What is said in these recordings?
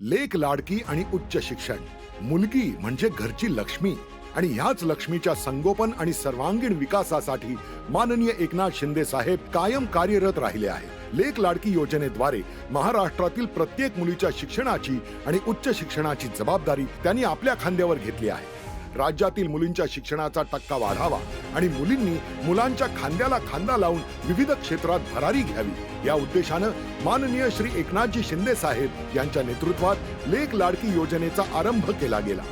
लेक लाडकी आणि उच्च शिक्षण. मुलगी म्हणजे घरची लक्ष्मी. आणि ह्याच लक्ष्मीच्या संगोपन आणि सर्वांगीण विकासासाठी माननीय एकनाथ शिंदे साहेब कायम कार्यरत राहिले आहे लेक लाडकी योजनेद्वारे महाराष्ट्रातील प्रत्येक मुलीच्या शिक्षणाची आणि उच्च शिक्षणाची जबाबदारी त्यांनी आपल्या खांद्यावर घेतली आहे. राज्यातील मुलींच्या शिक्षणाचा टक्का वाढावा आणि मुलींनी मुलांच्या खांद्याला खांदा लावून विविध क्षेत्रात भरारी घ्यावी. या उद्देशानं माननीय श्री एकनाथजी शिंदे साहेब यांच्या नेतृत्वात लेक लाडकी योजनेचा आरंभ केला गेला.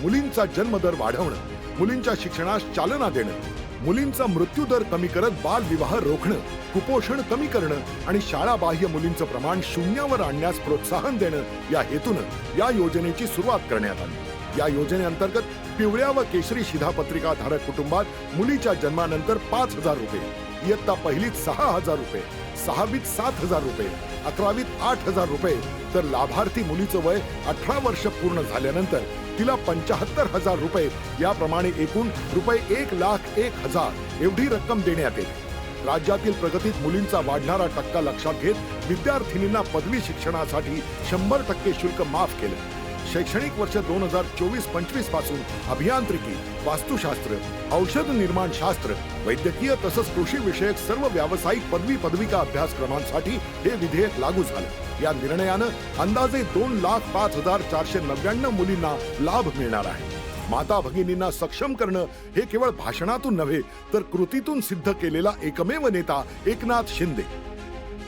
मुलींचा जन्मदर वाढवणं मुलींच्या शिक्षणास चालना देणं मुलींचा मृत्यूदर कमी करत बालविवाह रोखणं कुपोषण कमी करणं आणि शाळाबाह्य मुलींचं प्रमाण शून्यावर आणण्यास प्रोत्साहन देणं या हेतूनं या योजनेची सुरुवात करण्यात आली. या योजनेअंतर्गत पिवळ्या व केशरी शिधापत्रिका धारक कुटुंबात मुलीच्या जन्मानंतर पाच हजार रुपये इयत्ता पहिलीत सहा हजार रुपये सहावीत सात हजार रुपये अकरावीत आठ हजार रुपये. तर लाभार्थी मुलीचं वय अठरा वर्ष पूर्ण झाल्यानंतर तिला पंचाहत्तर हजार रुपये याप्रमाणे एकूण रुपये एक लाख एक हजार एवढी रक्कम देण्यात येईल राज्यातील प्रगतीत मुलींचा वाढणारा टक्का लक्षात घेत विद्यार्थिनींना पदवी शिक्षणासाठी शंभर टक्के शुल्क माफ केलं. शैक्षणिक वर्ष दोन हजार चोवीस पंचवीसपासून अभियांत्रिकी वास्तुशास्त्र औषध निर्माण शास्त्र वैद्यकीय तसंच कृषी विषयक सर्व व्यावसायिक पदवी पदविका अभ्यासक्रमांसाठी हे विधेयक लागू झालं. या निर्णयानं अंदाजे दोन लाख पाच हजार चारशे नव्याण्णव मुलींना लाभ मिळणार आहे. माता भगिनींना सक्षम करणं हे केवळ भाषणातून नव्हे तर कृतीतून सिद्ध केलेला एकमेव नेता एकनाथ शिंदे.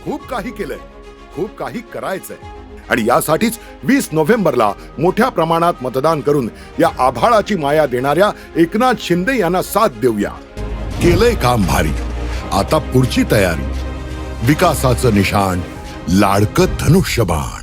खूप काही केलंय खूप काही करायचंय. आणि यासाठीच वीस नोव्हेंबरला मोठ्या प्रमाणात मतदान करून या आभाळाची माया देणाऱ्या एकनाथ शिंदे यांना साथ देऊया. केलंय काम भारी. आता पुढची तयारी. विकासाचं निशाण लाडकं धनुष्यबाण.